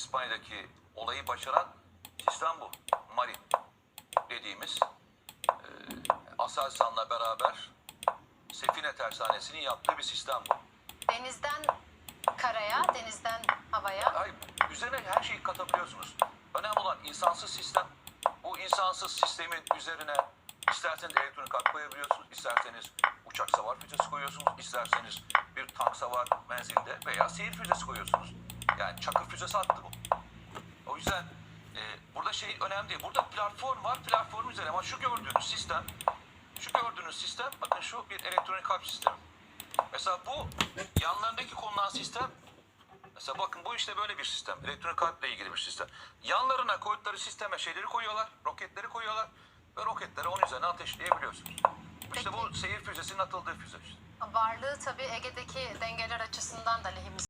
İspanya'daki olayı başaran sistem bu. Marin dediğimiz e, Aselsan'la beraber Sefine Tersanesi'nin yaptığı bir sistem bu. Denizden karaya, denizden havaya. Hayır, üzerine her şeyi katabiliyorsunuz. Önemli olan insansız sistem. Bu insansız sistemin üzerine isterseniz elektronik harp koyabiliyorsunuz, isterseniz uçak savar füzesi koyuyorsunuz, isterseniz bir tank savar menzilde veya seyir füzesi koyuyorsunuz. Yani çakır füzesi attı bu. O yüzden e, burada şey önemli değil. Burada platform var, platform üzerine ama şu gördüğünüz sistem, şu gördüğünüz sistem, bakın şu bir elektronik harp sistemi. Mesela bu yanlarındaki konulan sistem Mesela bakın bu işte böyle bir sistem. Elektronik harple ilgili bir sistem. Yanlarına koydukları sisteme şeyleri koyuyorlar, roketleri koyuyorlar ve roketleri onun üzerine ateşleyebiliyorsunuz. İşte bu seyir füzesinin atıldığı füze. Varlığı tabii Ege'deki dengeler açısından da lehimize.